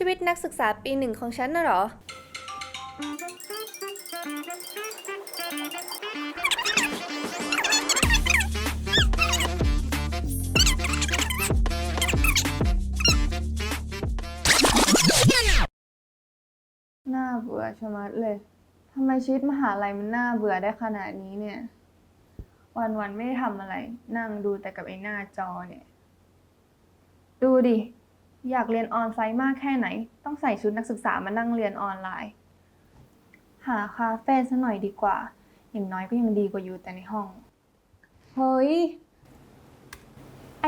ชีวิตนักศึกษาปีหนึ่งของฉันน่ะหรอ น่าเบื่อชะมัดเลยทำไมชีวิตมหาลัยมันน่าเบื่อได้ขนาดนี้เนี่ย วันๆไม่ได้ทำอะไร นั่งดูแต่กับไอ้หน้าจอเนี่ย ดูดิ อยากเรียนออนไซต์มากแค่ไหน ต้องใส่ชุดนักศึกษามานั่งเรียนออนไลน์ หาคาเฟ่ซะหน่อยดีกว่า อย่างน้อยก็ยังดีกว่าอยู่แต่ในห้อง เฮ้ย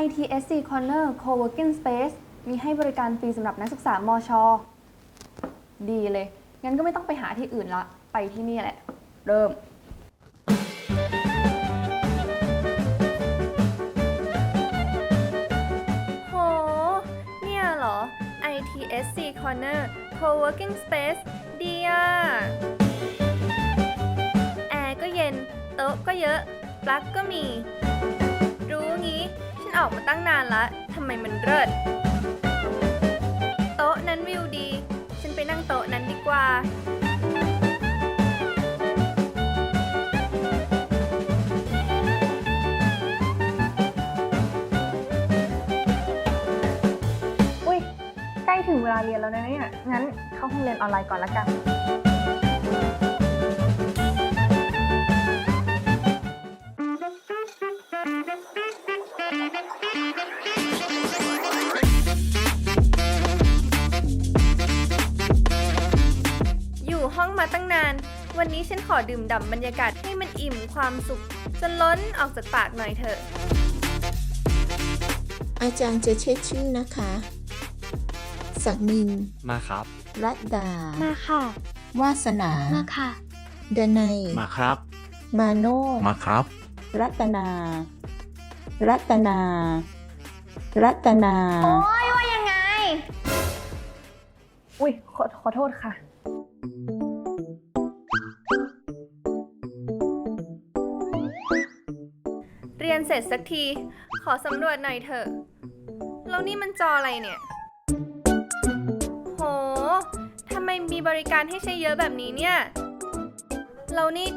ITSC Corner Co-working Space มีให้บริการฟรีสำหรับนักศึกษามชอดีเลย งั้นก็ไม่ต้องไปหาที่อื่นละ ไปที่นี่แหละ เริ่ม SC Corner Co-working Space ดีอะแอร์ก็เย็น โต๊ะก็เยอะ ปลั๊กก็มี รู้งี้ ฉันออกมาตั้งนานละทำไมมันเลิศ ล้ถึงเวลาเรียนแล้วนะเนี่ย งั้นเข้าห้องเรียนออนไลน์ก่อนละกัน อยู่ห้องมาตั้งนาน วันนี้ฉันขอดื่มด่ำบรรยากาศให้มันอิ่มความสุขจนล้นออกจากปากหน่อยเถอะ อาจารย์จะเช็คชื่อนะคะ ศักนิน มาครับ รัตดา มาค่ะ วาสนา มาค่ะดนัย มาครับ มาโนดมาครับ รัตนา รัตนา รัตนา โอ้ยว่ายังไง อุ้ยขอขอโทษค่ะ เรียนเสร็จสักที ขอสำรวจหน่อยเถอะ แล้วนี่มันจออะไรเนี่ย มมีบริการให้ใช้เยอะแบบนี้เนี่ยแล้วนี่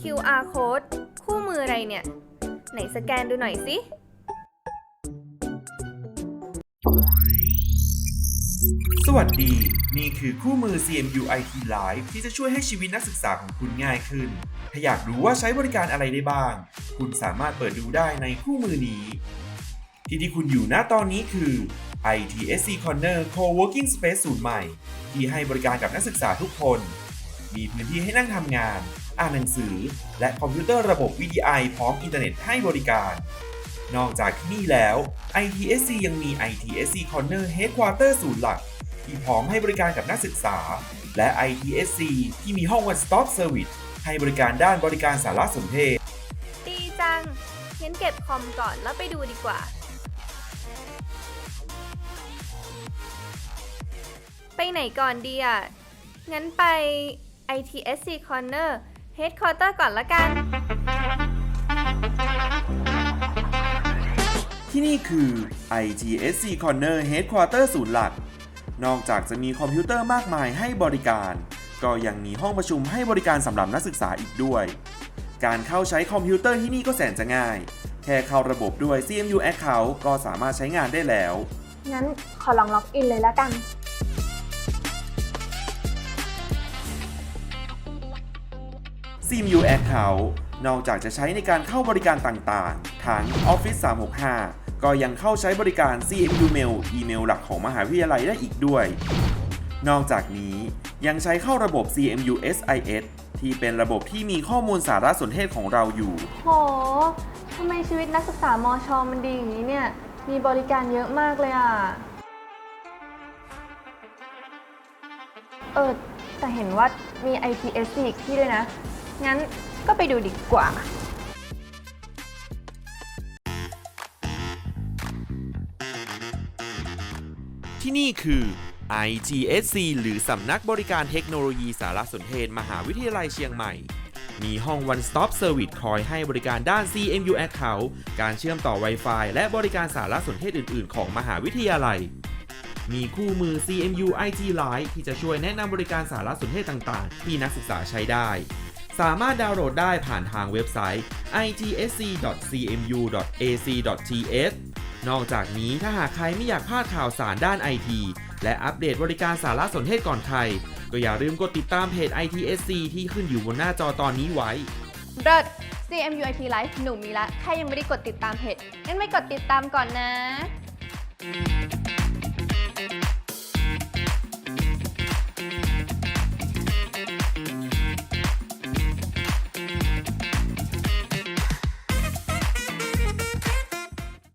QR code คู่มืออะไรเนี่ย ไหนสแกนดูหน่อยสิ สวัสดี นี่คือคู่มือ CMU IT Live ที่จะช่วยให้ชีวิตนักศึกษาของคุณง่ายขึ้น ถ้าอยากรู้ว่าใช้บริการอะไรได้บ้าง คุณสามารถเปิดดูได้ในคู่มือนี้ ที่ที่คุณอยู่ณตอนนี้คือ ITSC Corner Co-working Space ศูนย์ใหม่ ที่ให้บริการกับนักศึกษาทุกคน มีพื้นที่ให้นั่งทำงาน อ่านหนังสือ และคอมพิวเตอร์ระบบ VDI พร้อมอินเทอร์เน็ตให้บริการ นอกจากที่นี่แล้ว ITSC ยังมี ITSC Corner Headquarter ศูนย์หลัก ที่พร้อมให้บริการกับนักศึกษา และ ITSC ที่มีห้อง One Stop Service ให้บริการด้านบริการสารสนเทศ ดีจังงั้นเก็บคอมก่อนแล้วไปดูดีกว่า ไปไหนก่อนดีอะ งั้นไป ITSC Corner Headquarter ก่อนละกัน ที่นี่คือ ITSC Corner Headquarter ศูนย์หลัก นอกจากจะมีคอมพิวเตอร์มากมายให้บริการ ก็ยังมีห้องประชุมให้บริการสำหรับนักศึกษาอีกด้วย การเข้าใช้คอมพิวเตอร์ที่นี่ก็แสนจะง่าย แค่เข้าระบบด้วย CMU Account ก็สามารถใช้งานได้แล้ว งั้นขอลองล็อกอินเลยละกัน CMU Account นอกจากจะใช้ในการเข้าบริการต่างๆ ทั้ง Office 365 ก็ยังเข้าใช้บริการ CMU Mail อีเมลหลักของมหาวิทยาลัยได้อีกด้วย นอกจากนี้ยังใช้เข้าระบบ CMU SIS ที่เป็นระบบที่มีข้อมูลสารสนเทศของเราอยู่ โห ทำไมชีวิตนักศึกษามชมันดีอย่างนี้เนี่ย มีบริการเยอะมากเลยอะ เออ แต่เห็นว่ามี ITSC อีกที่ด้วยนะ งั้นก็ไปดูดีกว่า ที่นี่คือ IGSC หรือสำนักบริการเทคโนโลยีสารสนเทศ มหาวิทยาลัยเชียงใหม่ มีห้อง One Stop Service คอยให้บริการด้าน CMU Account การเชื่อมต่อ Wi-Fi และบริการสารสนเทศอื่น ๆ ของมหาวิทยาลัย มีคู่มือ CMU IT Live ที่จะช่วยแนะนำบริการสารสนเทศต่าง ๆ ที่นักศึกษาใช้ได้ สามารถดาวน์โหลดได้ผ่านทางเว็บไซต์ itsc.cmu.ac.th นอกจากนี้ถ้าหากใครไม่อยากพลาดข่าวสารด้านไอทีและอัปเดตบริการสารสนเทศก่อนใคร ก็อย่าลืมกดติดตามเพจ ITSC ที่ขึ้นอยู่บนหน้าจอตอนนี้ไว้เริด CMUIT Live หนูมีละแค่ยังไม่ได้กดติดตามเพจงั้นไม่กดติดตามก่อนนะ